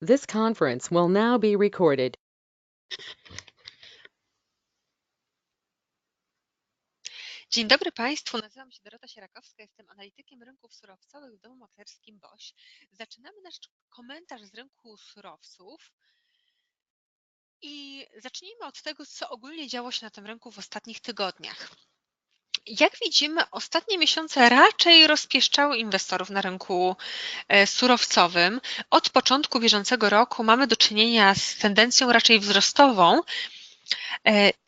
This conference will now be recorded. Dzień dobry Państwu, nazywam się Dorota Sierakowska, jestem analitykiem rynków surowcowych w domu maklerskim BOŚ. Zaczynamy nasz komentarz z rynku surowców i zacznijmy od tego, co ogólnie działo się na tym rynku w ostatnich tygodniach. Jak widzimy, ostatnie miesiące raczej rozpieszczały inwestorów na rynku e, surowcowym. Od początku bieżącego roku mamy do czynienia z tendencją raczej wzrostową,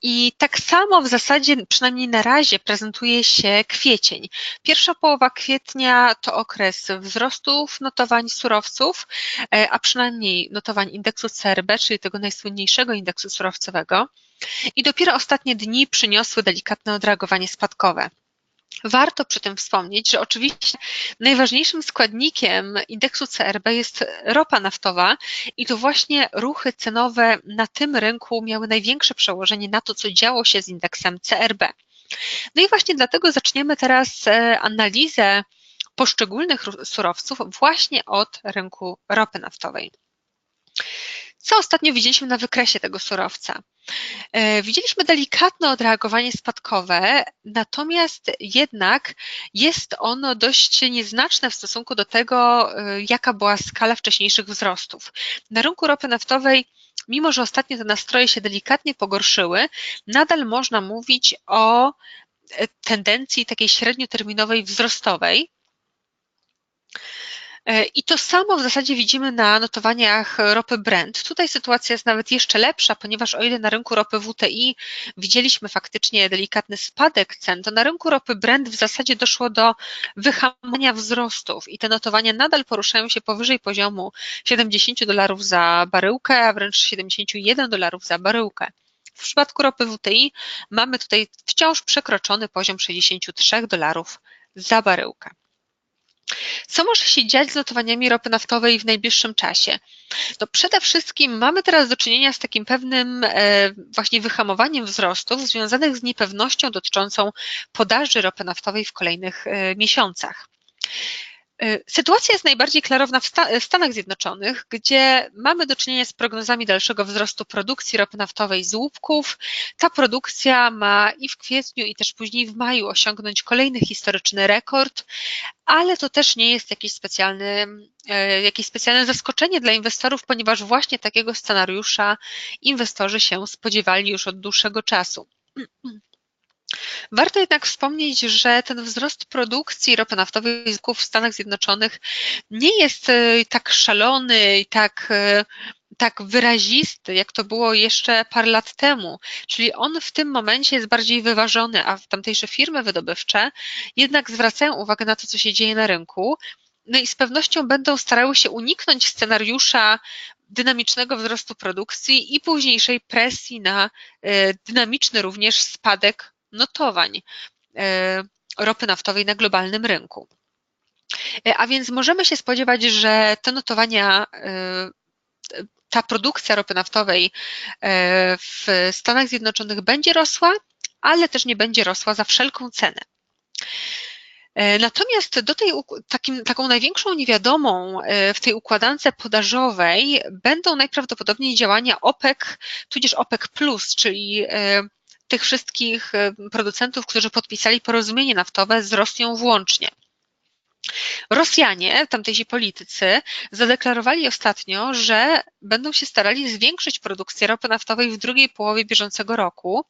I tak samo w zasadzie, przynajmniej na razie, prezentuje się kwiecień. Pierwsza połowa kwietnia to okres wzrostów notowań surowców, e, a przynajmniej notowań indeksu CRB, czyli tego najsłynniejszego indeksu surowcowego. I dopiero ostatnie dni przyniosły delikatne odreagowanie spadkowe. Warto przy tym wspomnieć, że oczywiście najważniejszym składnikiem indeksu CRB jest ropa naftowa i to właśnie ruchy cenowe na tym rynku miały największe przełożenie na to, co działo się z indeksem CRB. No i właśnie dlatego zaczniemy teraz e, analizę poszczególnych surowców właśnie od rynku ropy naftowej. Co ostatnio widzieliśmy na wykresie tego surowca? E, widzieliśmy delikatne odreagowanie spadkowe, natomiast jednak jest ono dość nieznaczne w stosunku do tego, e, jaka była skala wcześniejszych wzrostów. Na rynku ropy naftowej mimo że ostatnio te nastroje się delikatnie pogorszyły, nadal można mówić o e, tendencji takiej średnioterminowej wzrostowej. E, I to samo w zasadzie widzimy na notowaniach ropy Brent. Tutaj sytuacja jest nawet jeszcze lepsza, ponieważ o ile na rynku ropy WTI widzieliśmy faktycznie delikatny spadek cen, to na rynku ropy Brent w zasadzie doszło do wyhamowania wzrostów i te notowania nadal poruszają się powyżej poziomu 70 dolarów za baryłkę, a wręcz 71 dolarów za baryłkę. W przypadku ropy WTI mamy tutaj wciąż przekroczony poziom 63 dolarów za baryłkę. Co może się dziać z notowaniami ropy naftowej w najbliższym czasie? No przede wszystkim mamy teraz do czynienia z takim pewnym e, właśnie wyhamowaniem wzrostów związanych z niepewnością dotyczącą podaży ropy naftowej w kolejnych e, miesiącach. Y, sytuacja jest najbardziej klarowna w Stanach Zjednoczonych, gdzie mamy do czynienia z prognozami dalszego wzrostu produkcji ropy naftowej z łupków. Ta produkcja ma i w kwietniu, i też później w maju osiągnąć kolejny historyczny rekord, ale to też nie jest jakieś specjalne, jakieś specjalne zaskoczenie dla inwestorów, ponieważ właśnie takiego scenariusza inwestorzy się spodziewali już od dłuższego czasu. Warto jednak wspomnieć, że ten wzrost produkcji ropy naftowej w Stanach Zjednoczonych nie jest e, tak szalony i tak, e, tak wyrazisty, jak to było jeszcze parę lat temu. Czyli on w tym momencie jest bardziej wyważony, a tamtejsze firmy wydobywcze jednak zwracają uwagę na to, co się dzieje na rynku. No i z pewnością będą starały się uniknąć scenariusza dynamicznego wzrostu produkcji i późniejszej presji na e, dynamiczny również spadek notowań e, ropy naftowej na globalnym rynku. E, a więc możemy się spodziewać, że te notowania, e, ta produkcja ropy naftowej w Stanach Zjednoczonych będzie rosła, ale też nie będzie rosła za wszelką cenę. Natomiast do tej, takim, taką największą niewiadomą w tej układance podażowej będą najprawdopodobniej działania OPEC, tudzież OPEC, czyli tych wszystkich e, producentów, którzy podpisali porozumienie naftowe z Rosją włącznie. Rosjanie, tamtejsi politycy, zadeklarowali ostatnio, że będą się starali zwiększyć produkcję ropy naftowej w drugiej połowie bieżącego roku,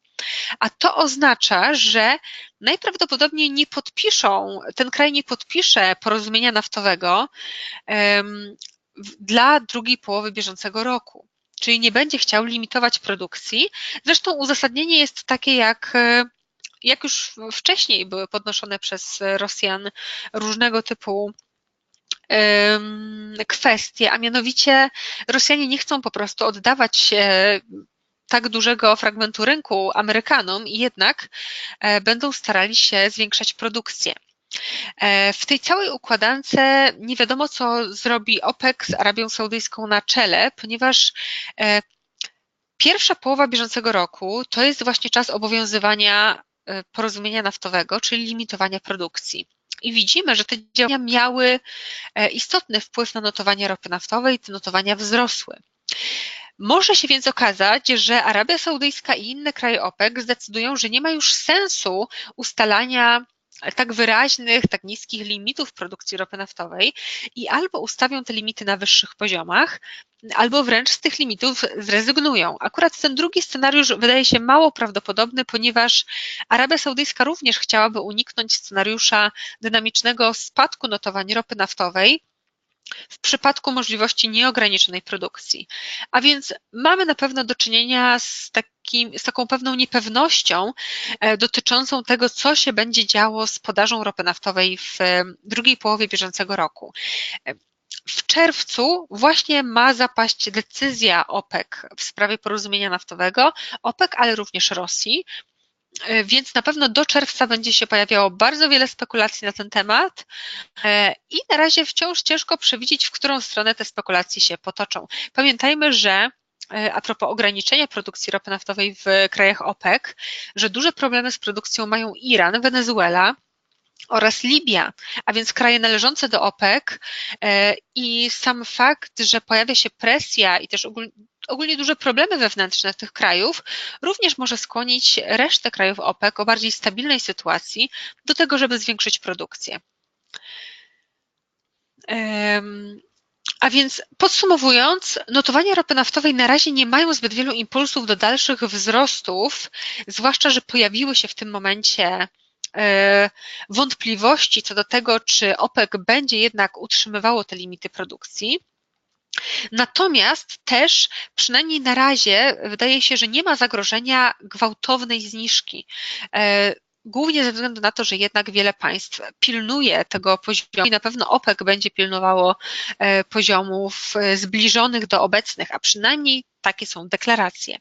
a to oznacza, że najprawdopodobniej nie podpiszą, ten kraj nie podpisze porozumienia naftowego um, dla drugiej połowy bieżącego roku czyli nie będzie chciał limitować produkcji. Zresztą uzasadnienie jest takie, jak e, jak już wcześniej były podnoszone przez Rosjan różnego typu kwestie, a mianowicie Rosjanie nie chcą po prostu oddawać tak dużego fragmentu rynku Amerykanom i jednak e, będą starali się zwiększać produkcję. E, w tej całej układance nie wiadomo, co zrobi OPEC z Arabią Saudyjską na czele, ponieważ e, pierwsza połowa bieżącego roku to jest właśnie czas obowiązywania e, porozumienia naftowego, czyli limitowania produkcji. I widzimy, że te działania miały istotny wpływ na notowania ropy naftowej, te notowania wzrosły. Może się więc okazać, że Arabia Saudyjska i inne kraje OPEC zdecydują, że nie ma już sensu ustalania tak wyraźnych, tak niskich limitów produkcji ropy naftowej i albo ustawią te limity na wyższych poziomach, albo wręcz z tych limitów zrezygnują. Akurat ten drugi scenariusz wydaje się mało prawdopodobny, ponieważ Arabia Saudyjska również chciałaby uniknąć scenariusza dynamicznego spadku notowań ropy naftowej, w przypadku możliwości nieograniczonej produkcji. A więc mamy na pewno do czynienia z, takim, z taką pewną niepewnością e, dotyczącą tego, co się będzie działo z podażą ropy naftowej w e, drugiej połowie bieżącego roku. E, w czerwcu właśnie ma zapaść decyzja OPEC w sprawie porozumienia naftowego, OPEC, ale również Rosji, więc na pewno do czerwca będzie się pojawiało bardzo wiele spekulacji na ten temat e, i na razie wciąż ciężko przewidzieć, w którą stronę te spekulacje się potoczą. Pamiętajmy, że e, a propos ograniczenia produkcji ropy naftowej w krajach OPEC, że duże problemy z produkcją mają Iran, Wenezuela, oraz Libia, a więc kraje należące do OPEC i sam fakt, że pojawia się presja i też ogólnie duże problemy wewnętrzne tych krajów, również może skłonić resztę krajów OPEC o bardziej stabilnej sytuacji do tego, żeby zwiększyć produkcję. A więc podsumowując, notowania ropy naftowej na razie nie mają zbyt wielu impulsów do dalszych wzrostów, zwłaszcza, że pojawiły się w tym momencie e, wątpliwości co do tego, czy OPEC będzie jednak utrzymywało te limity produkcji. Natomiast też, przynajmniej na razie, wydaje się, że nie ma zagrożenia gwałtownej zniżki. E, głównie ze względu na to, że jednak wiele państw pilnuje tego poziomu i na pewno OPEC będzie pilnowało e, poziomów e, zbliżonych do obecnych, a przynajmniej takie są deklaracje.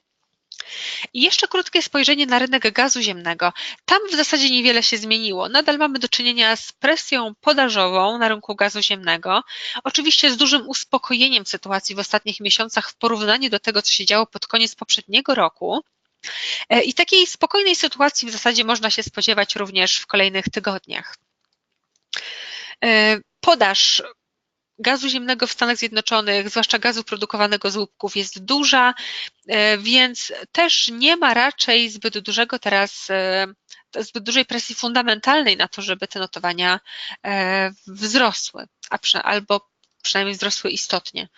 I jeszcze krótkie spojrzenie na rynek gazu ziemnego. Tam w zasadzie niewiele się zmieniło. Nadal mamy do czynienia z presją podażową na rynku gazu ziemnego. Oczywiście z dużym uspokojeniem sytuacji w ostatnich miesiącach w porównaniu do tego, co się działo pod koniec poprzedniego roku. E, I takiej spokojnej sytuacji w zasadzie można się spodziewać również w kolejnych tygodniach. E, podaż gazu ziemnego w Stanach Zjednoczonych, zwłaszcza gazu produkowanego z łupków, jest duża, e, więc też nie ma raczej zbyt dużego teraz, e, zbyt dużej presji fundamentalnej na to, żeby te notowania e, wzrosły, albo przynajmniej wzrosły istotnie.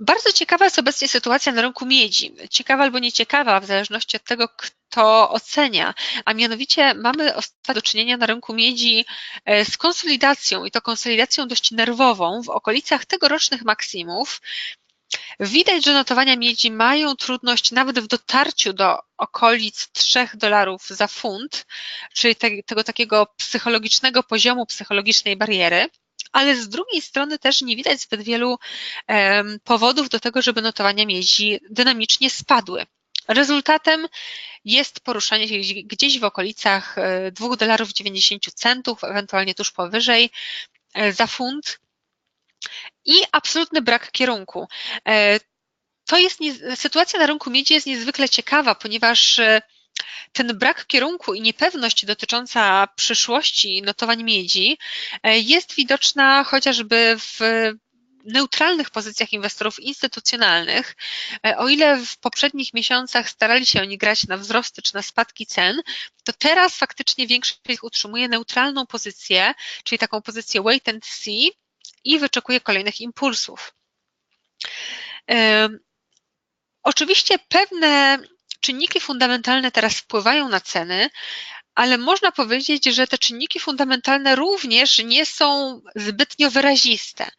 Bardzo ciekawa jest obecnie sytuacja na rynku miedzi. Ciekawa albo nieciekawa, w zależności od tego, kto ocenia. A mianowicie mamy do czynienia na rynku miedzi e, z konsolidacją i to konsolidacją dość nerwową w okolicach tegorocznych maksimów. Widać, że notowania miedzi mają trudność nawet w dotarciu do okolic 3 dolarów za funt, czyli tego takiego psychologicznego poziomu, psychologicznej bariery ale z drugiej strony też nie widać zbyt wielu powodów do tego, żeby notowania miedzi dynamicznie spadły. Rezultatem jest poruszanie się gdzieś w okolicach 2 e, dolarów 90 centów, ewentualnie tuż powyżej e, za funt i absolutny brak kierunku. E, to jest sytuacja na rynku miedzi jest niezwykle ciekawa, ponieważ ten brak kierunku i niepewność dotycząca przyszłości notowań miedzi e, jest widoczna chociażby w neutralnych pozycjach inwestorów instytucjonalnych. E, o ile w poprzednich miesiącach starali się oni grać na wzrosty czy na spadki cen, to teraz faktycznie większość z nich utrzymuje neutralną pozycję, czyli taką pozycję wait and see i wyczekuje kolejnych impulsów. E, oczywiście pewne czynniki fundamentalne teraz wpływają na ceny, ale można powiedzieć, że te czynniki fundamentalne również nie są zbytnio wyraziste,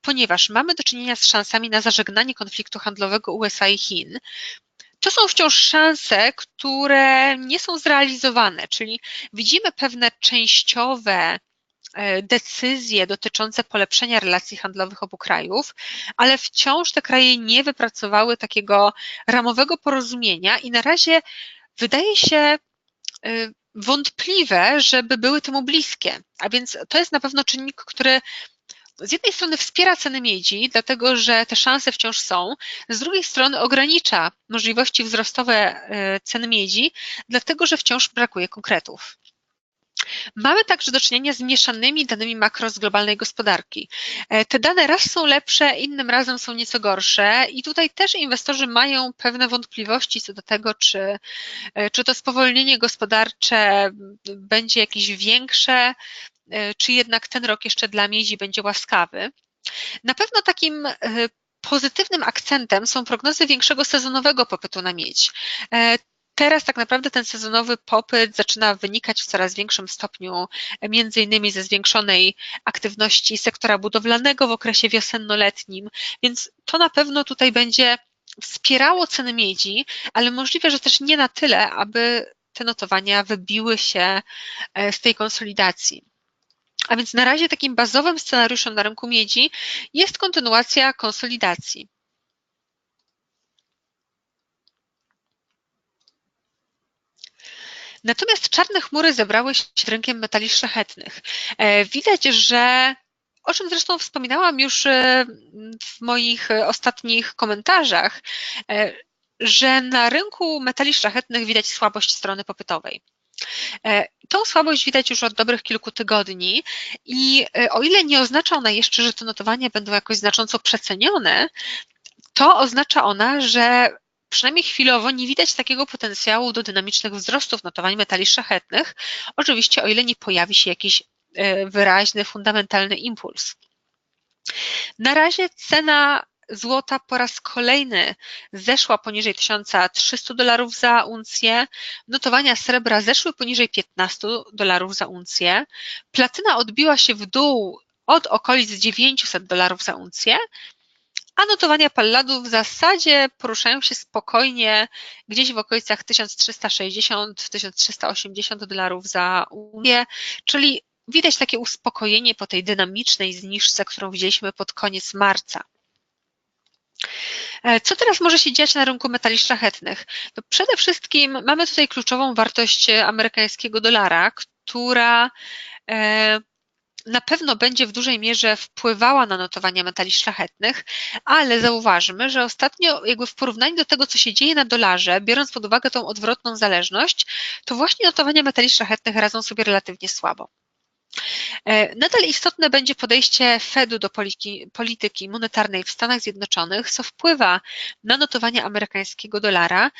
ponieważ mamy do czynienia z szansami na zażegnanie konfliktu handlowego USA i Chin. To są wciąż szanse, które nie są zrealizowane, czyli widzimy pewne częściowe decyzje dotyczące polepszenia relacji handlowych obu krajów, ale wciąż te kraje nie wypracowały takiego ramowego porozumienia i na razie wydaje się e, wątpliwe, żeby były temu bliskie. A więc to jest na pewno czynnik, który z jednej strony wspiera ceny miedzi, dlatego że te szanse wciąż są, z drugiej strony ogranicza możliwości wzrostowe e, cen miedzi, dlatego że wciąż brakuje konkretów. Mamy także do czynienia z mieszanymi danymi makro z globalnej gospodarki. E, te dane raz są lepsze, innym razem są nieco gorsze i tutaj też inwestorzy mają pewne wątpliwości co do tego, czy, e, czy to spowolnienie gospodarcze będzie jakieś większe, e, czy jednak ten rok jeszcze dla miedzi będzie łaskawy. Na pewno takim pozytywnym akcentem są prognozy większego sezonowego popytu na miedź. Teraz tak naprawdę ten sezonowy popyt zaczyna wynikać w coraz większym stopniu między innymi ze zwiększonej aktywności sektora budowlanego w okresie wiosenno-letnim, więc to na pewno tutaj będzie wspierało ceny miedzi, ale możliwe, że też nie na tyle, aby te notowania wybiły się e, z tej konsolidacji. A więc na razie takim bazowym scenariuszem na rynku miedzi jest kontynuacja konsolidacji. Natomiast czarne chmury zebrały się rynkiem metali szlachetnych. E, widać, że o czym zresztą wspominałam już e, w moich ostatnich komentarzach, e, że na rynku metali szlachetnych widać słabość strony popytowej. Tą słabość widać już od dobrych kilku tygodni i o ile nie oznacza ona jeszcze, że te notowania będą jakoś znacząco przecenione, to oznacza ona, że przynajmniej chwilowo nie widać takiego potencjału do dynamicznych wzrostów notowań metali szlachetnych, oczywiście o ile nie pojawi się jakiś e, wyraźny, fundamentalny impuls. Na razie cena złota po raz kolejny zeszła poniżej 1300 dolarów za uncję, notowania srebra zeszły poniżej 15 dolarów za uncję, platyna odbiła się w dół od okolic 900 dolarów za uncję, a notowania Palladu w zasadzie poruszają się spokojnie gdzieś w okolicach 1360-1380 dolarów za unię, czyli widać takie uspokojenie po tej dynamicznej zniżce, którą widzieliśmy pod koniec marca. E, co teraz może się dziać na rynku metali szlachetnych? To przede wszystkim mamy tutaj kluczową wartość amerykańskiego dolara, która e, na pewno będzie w dużej mierze wpływała na notowania metali szlachetnych, ale zauważmy, że ostatnio jakby w porównaniu do tego, co się dzieje na dolarze, biorąc pod uwagę tą odwrotną zależność, to właśnie notowania metali szlachetnych radzą sobie relatywnie słabo. E, nadal istotne będzie podejście Fedu do polityki monetarnej w Stanach Zjednoczonych, co wpływa na notowania amerykańskiego dolara.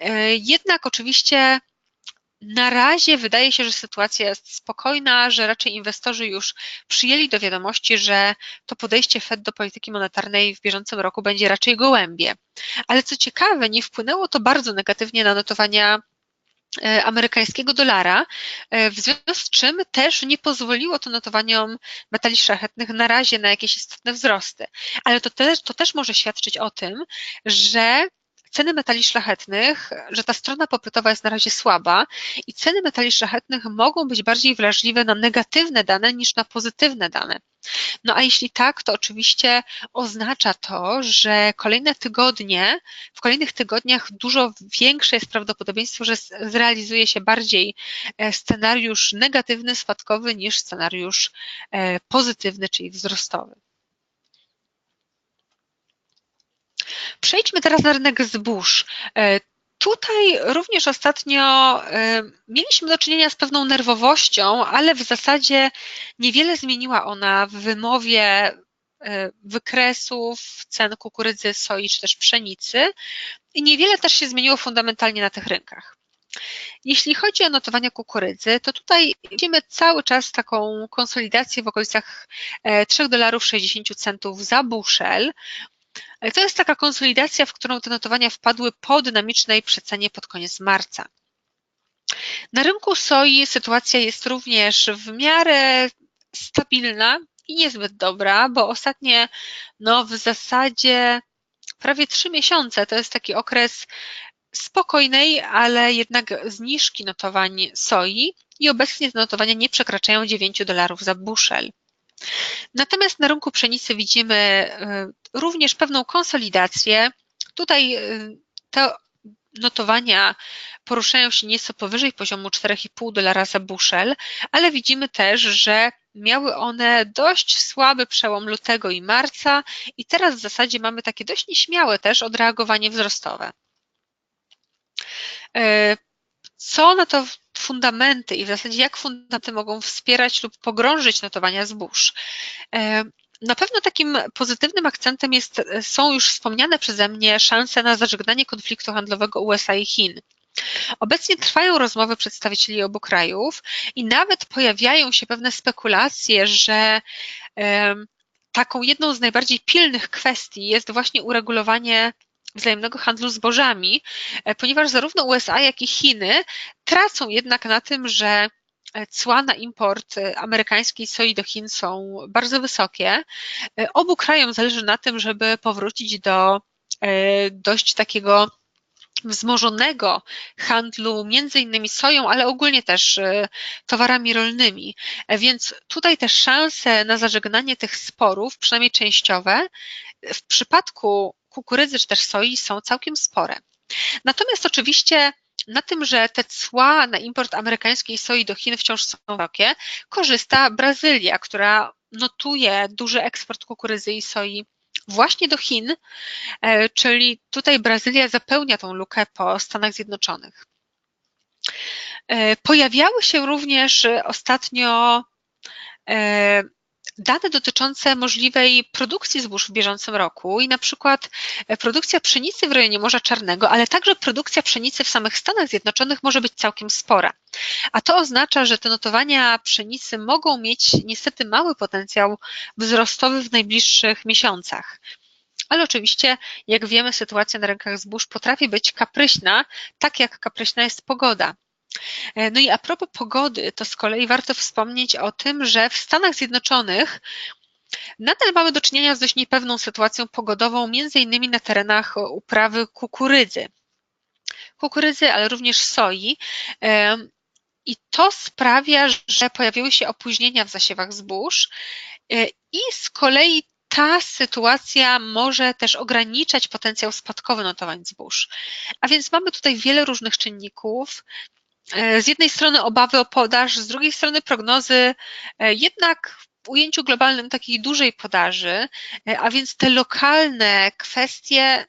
E, jednak oczywiście na razie wydaje się, że sytuacja jest spokojna, że raczej inwestorzy już przyjęli do wiadomości, że to podejście Fed do polityki monetarnej w bieżącym roku będzie raczej gołębie. Ale co ciekawe, nie wpłynęło to bardzo negatywnie na notowania e, amerykańskiego dolara, e, w związku z czym też nie pozwoliło to notowaniom metali szlachetnych na razie na jakieś istotne wzrosty. Ale to też, to też może świadczyć o tym, że ceny metali szlachetnych, że ta strona popytowa jest na razie słaba i ceny metali szlachetnych mogą być bardziej wrażliwe na negatywne dane niż na pozytywne dane. No a jeśli tak, to oczywiście oznacza to, że kolejne tygodnie, w kolejnych tygodniach dużo większe jest prawdopodobieństwo, że zrealizuje się bardziej e, scenariusz negatywny, spadkowy niż scenariusz e, pozytywny, czyli wzrostowy. Przejdźmy teraz na rynek zbóż. E, tutaj również ostatnio e, mieliśmy do czynienia z pewną nerwowością, ale w zasadzie niewiele zmieniła ona w wymowie e, wykresów cen kukurydzy, soi czy też pszenicy i niewiele też się zmieniło fundamentalnie na tych rynkach. Jeśli chodzi o notowania kukurydzy, to tutaj widzimy cały czas taką konsolidację w okolicach 3 dolarów 60 centów za buszel. Ale to jest taka konsolidacja, w którą te notowania wpadły po dynamicznej przecenie pod koniec marca. Na rynku soi sytuacja jest również w miarę stabilna i niezbyt dobra, bo ostatnie, no w zasadzie prawie trzy miesiące to jest taki okres spokojnej, ale jednak zniżki notowań soi i obecnie te notowania nie przekraczają 9 dolarów za buszel. Natomiast na rynku pszenicy widzimy e, również pewną konsolidację. Tutaj e, te notowania poruszają się nieco powyżej poziomu 4,5 dolara za buszel, ale widzimy też, że miały one dość słaby przełom lutego i marca i teraz w zasadzie mamy takie dość nieśmiałe też odreagowanie wzrostowe. E, co na to fundamenty i w zasadzie jak fundamenty mogą wspierać lub pogrążyć notowania zbóż? E, na pewno takim pozytywnym akcentem jest, są już wspomniane przeze mnie szanse na zażegnanie konfliktu handlowego USA i Chin. Obecnie trwają rozmowy przedstawicieli obu krajów i nawet pojawiają się pewne spekulacje, że taką jedną z najbardziej pilnych kwestii jest właśnie uregulowanie wzajemnego handlu zbożami, e, ponieważ zarówno USA, jak i Chiny tracą jednak na tym, że e, cła na import e, amerykańskiej soi do Chin są bardzo wysokie. Obu krajom zależy na tym, żeby powrócić do dość takiego wzmożonego handlu między innymi soją, ale ogólnie też towarami rolnymi. Więc tutaj też szanse na zażegnanie tych sporów, przynajmniej częściowe, w przypadku kukurydzy czy też soi są całkiem spore. Natomiast oczywiście na tym, że te cła na import amerykańskiej soi do Chin wciąż są wysokie, korzysta Brazylia, która notuje duży eksport kukurydzy i soi właśnie do Chin, e, czyli tutaj Brazylia zapełnia tą lukę po Stanach Zjednoczonych. E, pojawiały się również ostatnio e, dane dotyczące możliwej produkcji zbóż w bieżącym roku i na przykład e, produkcja pszenicy w rejonie Morza Czarnego, ale także produkcja pszenicy w samych Stanach Zjednoczonych może być całkiem spora. A to oznacza, że te notowania pszenicy mogą mieć niestety mały potencjał wzrostowy w najbliższych miesiącach. Ale oczywiście, jak wiemy, sytuacja na rynkach zbóż potrafi być kapryśna, tak jak kapryśna jest pogoda. E, no i a propos pogody, to z kolei warto wspomnieć o tym, że w Stanach Zjednoczonych nadal mamy do czynienia z dość niepewną sytuacją pogodową, między innymi na terenach uprawy kukurydzy. Kukurydzy, ale również soi. E, I to sprawia, że pojawiły się opóźnienia w zasiewach zbóż e, i z kolei ta sytuacja może też ograniczać potencjał spadkowy notowań zbóż. A więc mamy tutaj wiele różnych czynników, z jednej strony obawy o podaż, z drugiej strony prognozy e, jednak w ujęciu globalnym takiej dużej podaży, e, a więc te lokalne kwestie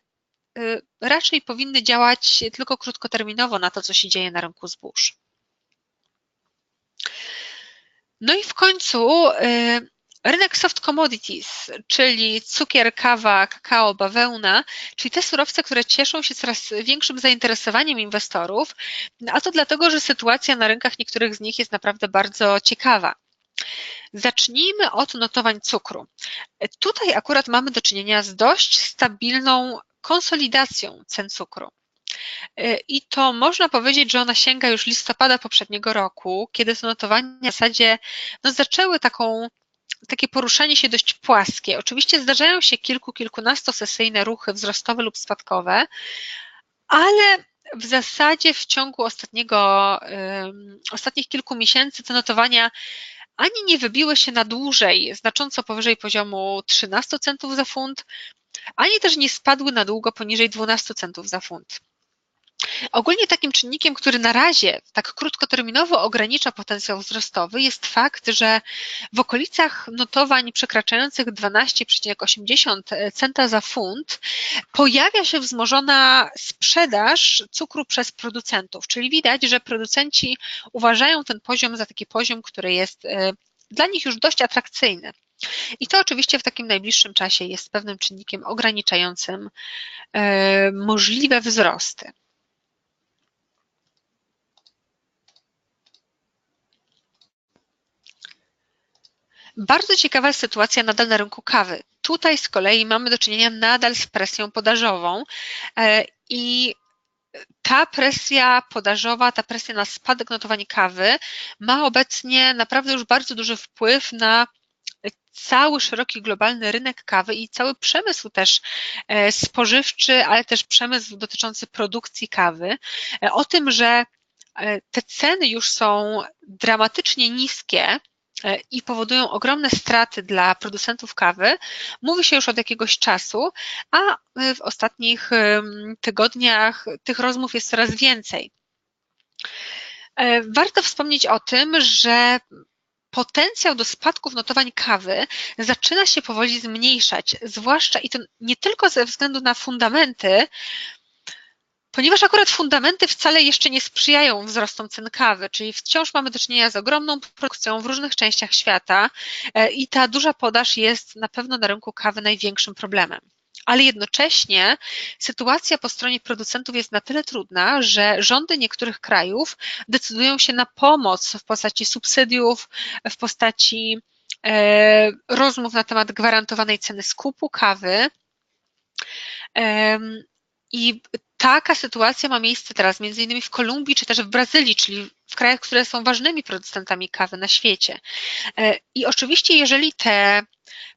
raczej powinny działać tylko krótkoterminowo na to, co się dzieje na rynku zbóż. No i w końcu Rynek soft commodities, czyli cukier, kawa, kakao, bawełna, czyli te surowce, które cieszą się coraz większym zainteresowaniem inwestorów, a to dlatego, że sytuacja na rynkach niektórych z nich jest naprawdę bardzo ciekawa. Zacznijmy od notowań cukru. Tutaj akurat mamy do czynienia z dość stabilną konsolidacją cen cukru. I to można powiedzieć, że ona sięga już listopada poprzedniego roku, kiedy to notowania w zasadzie no, zaczęły taką takie poruszanie się dość płaskie. Oczywiście zdarzają się kilku, kilkunastosesyjne ruchy wzrostowe lub spadkowe, ale w zasadzie w ciągu ostatniego, ostatnich kilku miesięcy te notowania ani nie wybiły się na dłużej znacząco powyżej poziomu 13 centów za funt, ani też nie spadły na długo poniżej 12 centów za funt. Ogólnie takim czynnikiem, który na razie tak krótkoterminowo ogranicza potencjał wzrostowy jest fakt, że w okolicach notowań przekraczających 12,80 centa za funt pojawia się wzmożona sprzedaż cukru przez producentów, czyli widać, że producenci uważają ten poziom za taki poziom, który jest e, dla nich już dość atrakcyjny. I to oczywiście w takim najbliższym czasie jest pewnym czynnikiem ograniczającym e, możliwe wzrosty. Bardzo ciekawa sytuacja nadal na rynku kawy. Tutaj z kolei mamy do czynienia nadal z presją podażową e, i ta presja podażowa, ta presja na spadek notowań kawy ma obecnie naprawdę już bardzo duży wpływ na cały szeroki globalny rynek kawy i cały przemysł też e, spożywczy, ale też przemysł dotyczący produkcji kawy. E, o tym, że te ceny już są dramatycznie niskie, i powodują ogromne straty dla producentów kawy, mówi się już od jakiegoś czasu, a w ostatnich tygodniach tych rozmów jest coraz więcej. E, warto wspomnieć o tym, że potencjał do spadków notowań kawy zaczyna się powoli zmniejszać, zwłaszcza i to nie tylko ze względu na fundamenty, Ponieważ akurat fundamenty wcale jeszcze nie sprzyjają wzrostom cen kawy, czyli wciąż mamy do czynienia z ogromną produkcją w różnych częściach świata e, i ta duża podaż jest na pewno na rynku kawy największym problemem. Ale jednocześnie sytuacja po stronie producentów jest na tyle trudna, że rządy niektórych krajów decydują się na pomoc w postaci subsydiów, w postaci e, rozmów na temat gwarantowanej ceny skupu kawy. I taka sytuacja ma miejsce teraz między innymi w Kolumbii czy też w Brazylii, czyli w krajach, które są ważnymi producentami kawy na świecie. E, I oczywiście, jeżeli te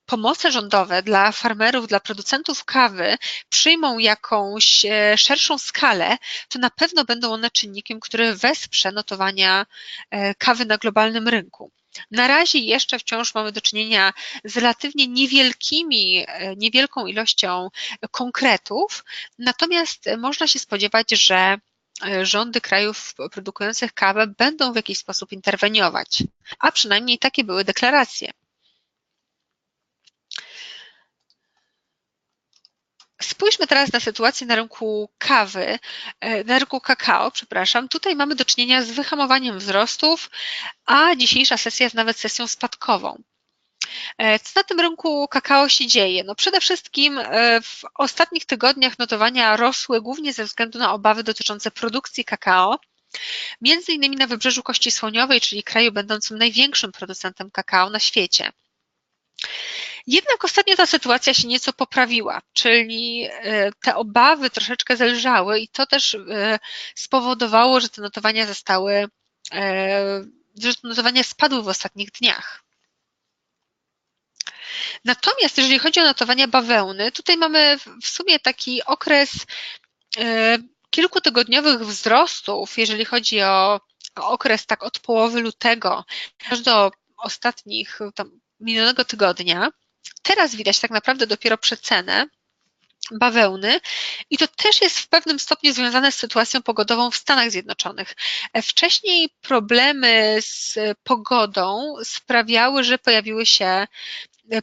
pomoce rządowe dla farmerów, dla producentów kawy przyjmą jakąś e, szerszą skalę, to na pewno będą one czynnikiem, który wesprze notowania e, kawy na globalnym rynku. Na razie jeszcze wciąż mamy do czynienia z relatywnie niewielkimi, e, niewielką ilością konkretów, natomiast można się spodziewać, że rządy krajów produkujących kawę będą w jakiś sposób interweniować, a przynajmniej takie były deklaracje. Spójrzmy teraz na sytuację na rynku kawy, e, na rynku kakao, przepraszam. Tutaj mamy do czynienia z wyhamowaniem wzrostów, a dzisiejsza sesja jest nawet sesją spadkową. E, co na tym rynku kakao się dzieje? No przede wszystkim e, w ostatnich tygodniach notowania rosły głównie ze względu na obawy dotyczące produkcji kakao. Między innymi na wybrzeżu Kości Słoniowej, czyli kraju będącym największym producentem kakao na świecie. Jednak ostatnio ta sytuacja się nieco poprawiła, czyli e, te obawy troszeczkę zelżały i to też e, spowodowało, że te notowania zostały, e, że te notowania spadły w ostatnich dniach. Natomiast jeżeli chodzi o notowania bawełny, tutaj mamy w sumie taki okres kilkutygodniowych wzrostów, jeżeli chodzi o okres tak od połowy lutego aż do ostatnich tam minionego tygodnia. Teraz widać tak naprawdę dopiero przecenę bawełny i to też jest w pewnym stopniu związane z sytuacją pogodową w Stanach Zjednoczonych. Wcześniej problemy z pogodą sprawiały, że pojawiły się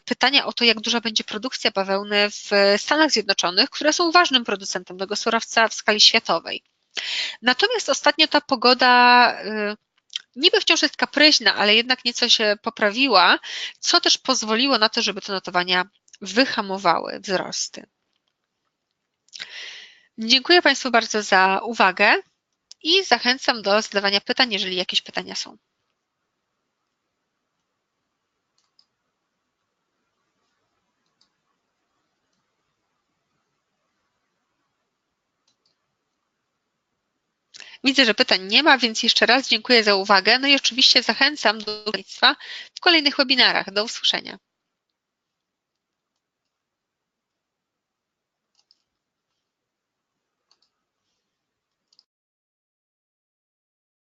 pytania o to, jak duża będzie produkcja bawełny w Stanach Zjednoczonych, które są ważnym producentem tego surowca w skali światowej. Natomiast ostatnio ta pogoda y, niby wciąż jest kapryśna, ale jednak nieco się poprawiła, co też pozwoliło na to, żeby te notowania wyhamowały wzrosty. Dziękuję Państwu bardzo za uwagę i zachęcam do zadawania pytań, jeżeli jakieś pytania są. Widzę, że pytań nie ma, więc jeszcze raz dziękuję za uwagę. No i oczywiście zachęcam do uczestnictwa w kolejnych webinarach. Do usłyszenia.